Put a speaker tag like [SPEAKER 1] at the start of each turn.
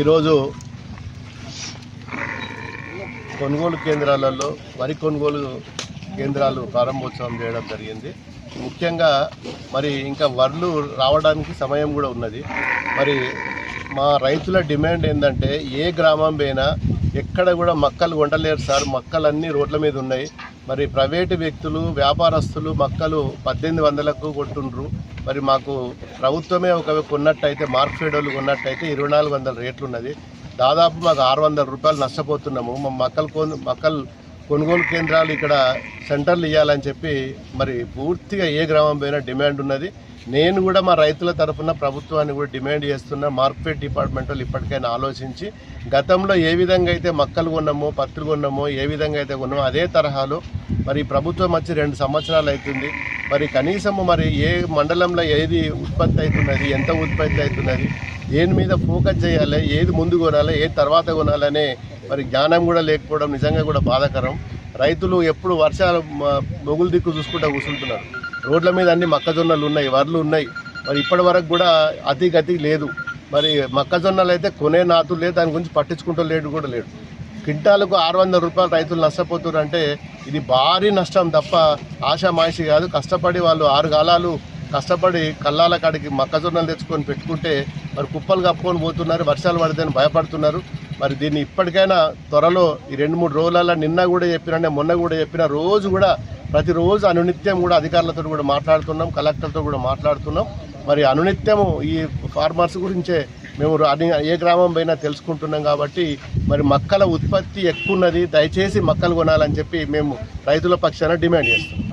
[SPEAKER 1] ఈరోజు కొనుగోలు కేంద్రాలలో వరి కొనుగోలు కేంద్రాలు ప్రారంభోత్సవం చేయడం జరిగింది. ముఖ్యంగా మరి ఇంకా వడ్లు రావడానికి సమయం కూడా ఉన్నది. మరి మా రైతుల డిమాండ్ ఏంటంటే ఏ గ్రామం పోయినా ఎక్కడ కూడా మక్కలు కొంటలేరు సార్. మక్కలు అన్నీ రోడ్ల మీద ఉన్నాయి. మరి ప్రైవేటు వ్యక్తులు వ్యాపారస్తులు మక్కలు పద్దెనిమిది వందలకు కొట్టుండ్రు మరి మాకు ప్రభుత్వమే ఒక కొన్నట్టయితే మార్కెట్ వాళ్ళు కొన్నట్టయితే ఇరవై నాలుగు వందల రేట్లు ఉన్నది దాదాపు మాకు ఆరు వందల రూపాయలు నష్టపోతున్నాము. మా మక్కలు కొను మక్కలు కొనుగోలు కేంద్రాలు ఇక్కడ సెంటర్లు ఇవ్వాలని చెప్పి మరి పూర్తిగా ఏ గ్రామం పోయినా డిమాండ్ ఉన్నది. నేను కూడా మా రైతుల తరఫున ప్రభుత్వాన్ని కూడా డిమాండ్ చేస్తున్నా మార్కెట్ డిపార్ట్మెంట్ వాళ్ళు ఇప్పటికైనా ఆలోచించి గతంలో ఏ విధంగా అయితే మక్కలు కొన్నామో పత్తులు కొన్నామో ఏ విధంగా అయితే కొన్నామో అదే తరహాలో మరి ప్రభుత్వం వచ్చి రెండు సంవత్సరాలు అవుతుంది. మరి కనీసము మరి ఏ మండలంలో ఏది ఉత్పత్తి అవుతున్నది ఎంత ఉత్పత్తి అవుతున్నది దేని మీద ఫోకస్ చేయాలి ఏది ముందు కొనాలి ఏది తర్వాత కొనాలనే మరి జ్ఞానం కూడా లేకపోవడం నిజంగా కూడా బాధాకరం. రైతులు ఎప్పుడు వర్షాలు మొగులు దిక్కు చూసుకుంటూ కూర్చుంటున్నారు. రోడ్ల మీద అన్ని మొక్కజొన్నలు ఉన్నాయి వర్లు ఉన్నాయి. మరి ఇప్పటి వరకు కూడా అతి గతి లేదు. మరి మొక్కజొన్నలు అయితే కొనే నాతు లేదు దాని గురించి పట్టించుకుంటూ లేడు కూడా లేడు. క్వింటాలకు ఆరు వందల రూపాయలు రైతులు నష్టపోతున్నారు అంటే ఇది భారీ నష్టం తప్ప ఆషామాయిషి కాదు. కష్టపడి వాళ్ళు ఆరు కాలాలు కష్టపడి కళ్ళాల కాడికి మొక్కజొన్నలు తెచ్చుకొని పెట్టుకుంటే మరి కుప్పలు కప్పుకొని పోతున్నారు వర్షాలు పడితే భయపడుతున్నారు. మరి దీన్ని ఇప్పటికైనా త్వరలో ఈ రెండు మూడు రోజులలో నిన్న కూడా చెప్పిన మొన్న కూడా చెప్పిన రోజు కూడా ప్రతిరోజు అనునిత్యం కూడా అధికారులతో కూడా మాట్లాడుతున్నాం కలెక్టర్తో కూడా మాట్లాడుతున్నాం. మరి అనునిత్యము ఈ ఫార్మర్స్ గురించే మేము ఏ గ్రామం పోయినా తెలుసుకుంటున్నాం కాబట్టి మరి మక్కల ఉత్పత్తి ఎక్కువ ఉన్నది దయచేసి మక్కలు కొనాలని చెప్పి మేము రైతుల పక్షాన డిమాండ్ చేస్తాం